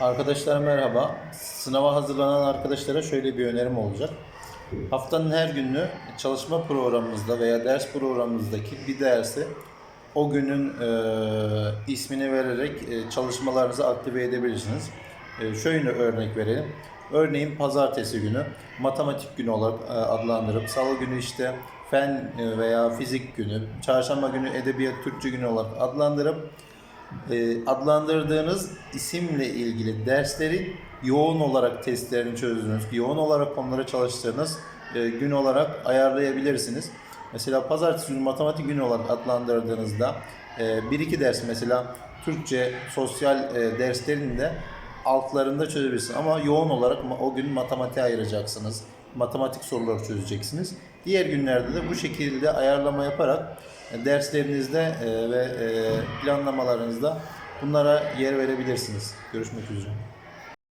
Arkadaşlar merhaba. Sınava hazırlanan arkadaşlara şöyle bir önerim olacak. Haftanın her günü çalışma programımızda veya ders programımızdaki bir dersi o günün e, ismini vererek e, çalışmalarınızı aktive edebilirsiniz. E, şöyle örnek verelim. Örneğin pazartesi günü matematik günü olarak e, adlandırıp salı günü işte fen e, veya fizik günü, çarşamba günü edebiyat Türkçe günü olarak adlandırıp e, adlandırdığınız isimle ilgili dersleri yoğun olarak testlerini çözdüğünüz, yoğun olarak konulara çalıştığınız e, gün olarak ayarlayabilirsiniz. Mesela pazartesi günü matematik günü olarak adlandırdığınızda e, bir iki ders mesela Türkçe, sosyal e, derslerini de altlarında çözebilirsiniz. Ama yoğun olarak o gün matematiğe ayıracaksınız. Matematik soruları çözeceksiniz. Diğer günlerde de bu şekilde ayarlama yaparak e, derslerinizde e, ve e, planlamalarınızda bunlara yer verebilirsiniz. Görüşmek üzere.